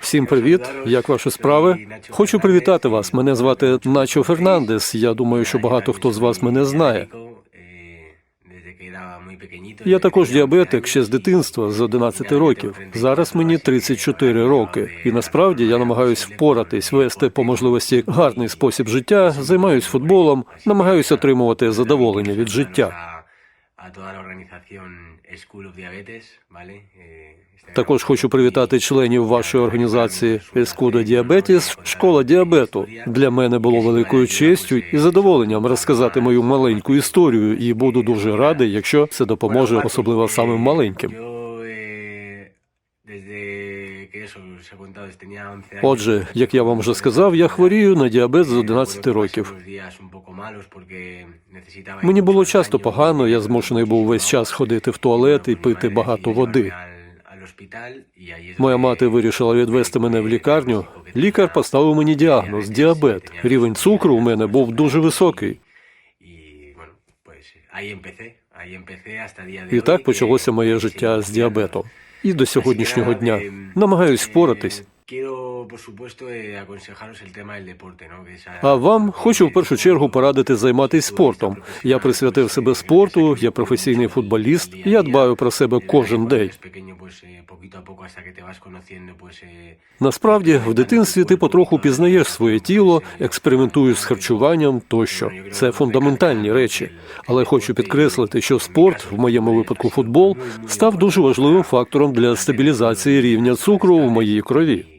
Всім привіт! Як ваші справи? Хочу привітати вас. Мене звати Начо Фернандес. Я думаю, що багато хто з вас мене знає. Я також діабетик ще з дитинства, з 11 років. Зараз мені 34 роки, і насправді я намагаюсь впоратись, вести по можливості гарний спосіб життя, займаюсь футболом, намагаюся отримувати задоволення від життя. Також хочу привітати членів вашої організації Ескудо Діабетіс, школа діабету. Для мене було великою честю і задоволенням розказати мою маленьку історію, і буду дуже радий, якщо це допоможе, особливо самим маленьким. Отже, як я вам вже сказав, я хворію на діабет з 11 років. Мені було часто погано, я змушений був весь час ходити в туалет і пити багато води. Моя мати вирішила відвести мене в лікарню. Лікар поставив мені діагноз діабет. Рівень цукру у мене був дуже високий. І так почалося моє життя з діабетом. І до сьогоднішнього дня намагаюсь впоратись. А вам хочу в першу чергу порадити займатися спортом. Я присвятив себе спорту, я професійний футболіст. Я дбаю про себе кожен день. Насправді, в дитинстві ти потроху пізнаєш своє тіло, експериментуєш з харчуванням тощо. Це фундаментальні речі. Але хочу підкреслити, що спорт, в моєму випадку футбол, став дуже важливим фактором для стабілізації рівня цукру в моїй крові.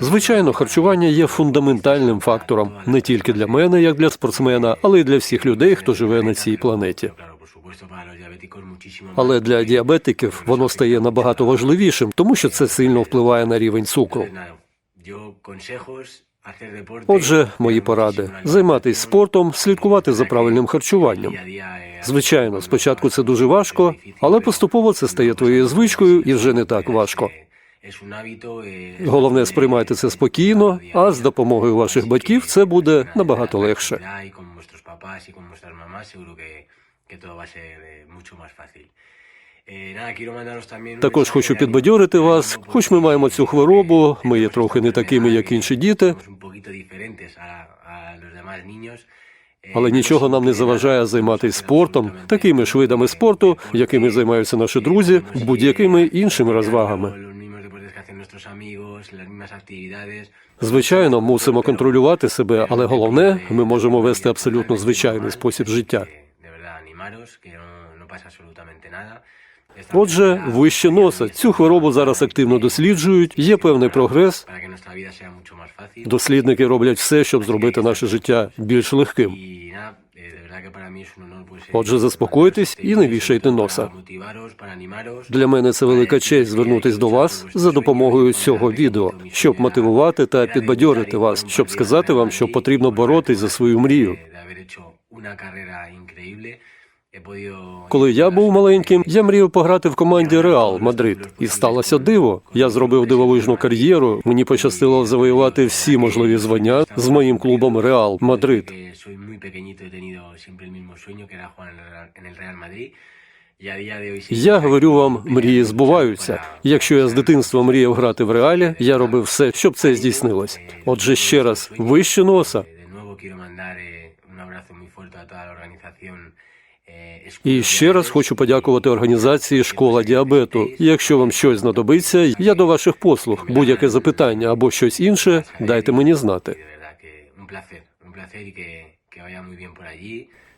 Звичайно, харчування є фундаментальним фактором не тільки для мене, як для спортсмена, але й для всіх людей, хто живе на цій планеті. Але для діабетиків воно стає набагато важливішим, тому що це сильно впливає на рівень цукру. Отже, мої поради займатися спортом, слідкувати за правильним харчуванням. Звичайно, спочатку це дуже важко, але поступово це стає твоєю звичкою і вже не так важко. Головне, сприймайте це спокійно, а з допомогою ваших батьків це буде набагато легше. Також хочу підбадьорити вас, хоч ми маємо цю хворобу, ми є трохи не такими, як інші діти, але нічого нам не заважає займатися спортом, такими ж видами спорту, якими займаються наші друзі, будь-якими іншими розвагами. Звичайно, мусимо контролювати себе, але головне, ми можемо вести абсолютно звичайний спосіб життя. Отже, вище носа. Цю хворобу зараз активно досліджують. Є певний прогрес. Дослідники роблять все, щоб зробити наше життя більш легким. Отже, заспокойтесь і не вішайте носа. Для мене це велика честь звернутись до вас за допомогою цього відео, щоб мотивувати та підбадьорити вас, щоб сказати вам, що потрібно боротись за свою мрію. Коли я був маленьким, я мріяв пограти в команді Реал Мадрид. І сталося диво. Я зробив дивовижну кар'єру. Мені пощастило завоювати всі можливі звання з моїм клубом Реал Мадрид. Я говорю вам, мрії збуваються. Якщо я з дитинства мріяв грати в реалі, я робив все, щоб це здійснилось. Отже, ще раз, вище носа. І ще раз хочу подякувати організації Школа діабету. Якщо вам щось знадобиться, я до ваших послуг. Будь-яке запитання або щось інше, дайте мені знати.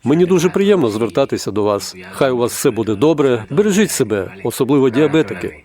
Мені дуже приємно звертатися до вас. Хай у вас все буде добре. Бережіть себе, особливо діабетики.